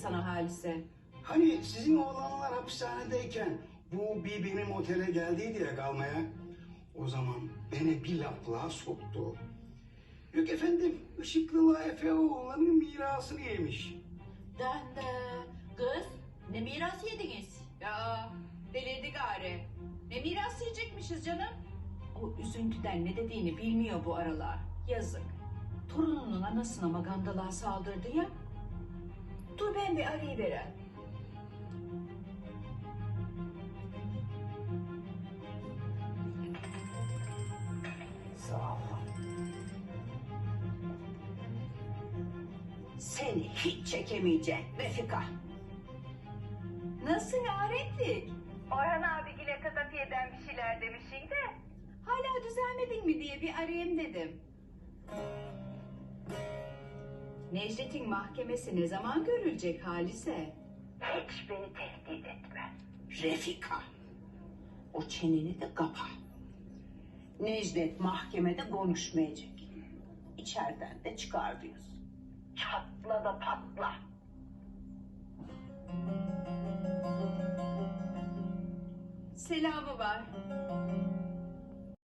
sana Halise? Hani sizin oğlanlar hapishanedeyken bu bir benim otele geldiydi ya kalmaya. O zaman beni bir laflığa soktu. Yok efendim ışıklıla Efe oğlanın mirasını yemiş. Dende. Kız ne miras yediniz? Ya delirdi gari. Ne miras yiyecekmişiz canım? O üzüntüden ne dediğini bilmiyor bu aralar. Yazık. Torununun anasına magandalığa saldırdı ya. Dur ben bir arayıverem. Sağ ol. Seni hiç çekemeyecek Refika. Nasıl yaretlik? Orhan abigile Kazafiye'den bir şeyler demişsin de. Hala düzelmedin mi diye bir arayayım dedim. Necdet'in mahkemesi ne zaman görülecek Halise? Hiç beni tehdit etme. Refika. O çeneni de kapa. Necdet mahkemede konuşmayacak. İçeriden de çıkar diyorsun. Çatla da patla. Selamı var.